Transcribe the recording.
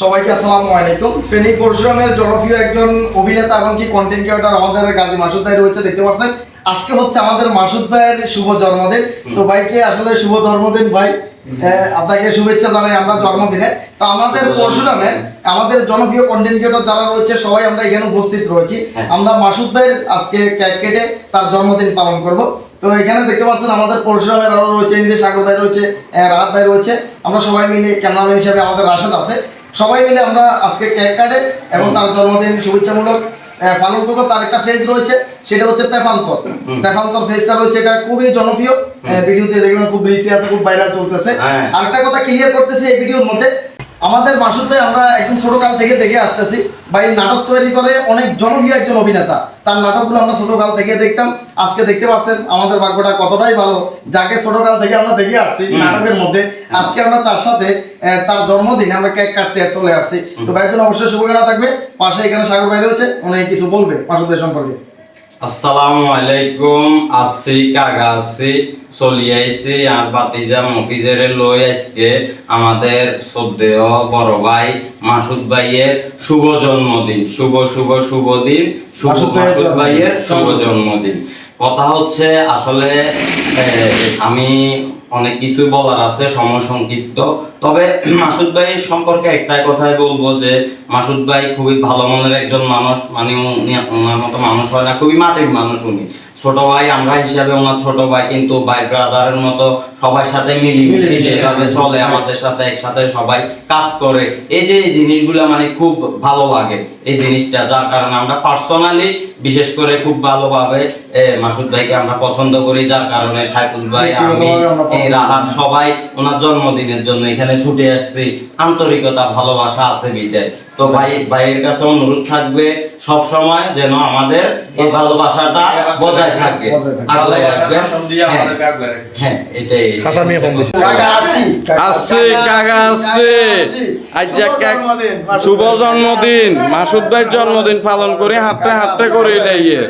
সবাইকে আসসালামু আলাইকুম। ফেনী পরশুরামের জনপ্রিয় একজন অভিনেতা এবং কি কন্টেন্ট ক্রিয়েটর আমাদের গাজী মাসুদ ভাই রয়েছে দেখতে পাচ্ছেন। আজকে হচ্ছে আমাদের মাসুদ ভাইয়ের শুভ জন্মদিন। তো ভাইকে আসলে শুভ জন্মদিন ভাই। আপনাকে শুভেচ্ছা জানাই আমরা জন্মদিনে। তো আমাদের পরশুরামে আমাদের জনপ্রিয় কন্টেন্ট ক্রিয়েটর যারা রয়েছে সবাই আমরা এখানে উপস্থিত রয়েছি। হ্যাঁ। আমরা মাসুদ ভাইয়ের আজকে কেক কেটে তার জন্মদিন পালন করব। তো এখানে দেখতে পাচ্ছেন আমাদের পরশুরামের আরও রয়েছে ইন্দ্র সাগর ভাই রয়েছে রাহাত ভাই রয়েছে। আমরা সবাই মিলে ক্যামেরাম্যান হিসেবে আমাদের রাশেদ আছে। সবাই মিলে আমরা আজকে কেক কাটে এবং তার জন্মদিন শুভেচ্ছামূলক পালন করব। তার একটা ফেজ রয়েছে সেটা হচ্ছে তেফান্তর তেফান্তর ফেজটা রয়েছে এটা খুবই জনপ্রিয়। ভিডিওতে দেখলাম খুব বেশি আছে খুব ভাইরাল চলতেছে। আর আরেকটা কথা ক্লিয়ার করতেছি এই ভিডিওর মধ্যে আমাদের মাসুদ ভাই আমরা একদম ছোট কাল থেকে দেখে আসতেছি। ভাই নাটক তৈরি করে অনেক জনপ্রিয় একজন অভিনেতা। তার নাটকগুলো আমরা ছোট কাল থেকে দেখতাম আজকে দেখতে পাচ্ছেন আমাদের ভাগ্যটা কতটাই ভালো। যাকে ছোট কাল থেকে আমরা দেখে আসছি নাটকের মধ্যে আজকে আমরা তার সাথে তার জন্মদিনে আমরা কেক কাটতে চলে আসছি। তো ভাইয়ের জন্য অবশ্যই শুভকামনা থাকবে। পাশে এখানে সাগর ভাই রয়েছে উনি কিছু বলবে মাসুদ ভাই সম্পর্কে। আসসালামু আলাইকুম আসছি কাকা আসছি চলি আইছি আর বাতিজা মফিজেরে লই আজকে আমাদের শ্রদ্ধেয় বড় ভাই মাসুদ ভাইয়ের শুভ জন্মদিন। শুভ শুভ শুভ দিন শুভ মাসুদ ভাইয়ের শুভ জন্মদিন। কথা হচ্ছে আসলে আমি অনেক কিছু বলার আছে, সময় সংক্ষিপ্ত। তবে মাসুদ ভাইয়ের সম্পর্কে একটাই কথাই বলব যে, মাসুদ ভাই খুবই ভালো মনের একজন মানুষ মানে উনি ওনার মতো মানুষ হয় না, খুবই মাটির মানুষ উনি। ছোট ভাই আমরা হিসাবে ওনার ছোট ভাই কিন্তু ভাই ব্রাদারের মতো সবার সাথে মিলিমিশে সেভাবে চলে আমাদের সাথে একসাথে সবাই কাজ করে। এই যে এই জিনিসগুলো মানে খুব ভালো লাগে এই জিনিসটা যার কারণে আমরা পার্সোনালি বিশেষ করে খুব ভালোভাবে মাসুদ ভাইকে আমরা পছন্দ করি যার কারণে সাইফুল ভাই আমি রাহাত সবাই ওনার জন্মদিনের জন্য এখানে ছুটে আসছি। আন্তরিকতা ভালোবাসা আছে বিদায়। তো ভাই ভাইয়ের কাছে অনুরোধ থাকবে সব সময় যেন আমাদের এই ভালোবাসাটা বজায় থাকে। হ্যাঁ। এটাই। আসছে কাকা আসছে আজ শুভ জন্মদিন। মাসুদ ভাইয়ের জন্মদিন পালন করে হাতে হাতে করে লাইয়ে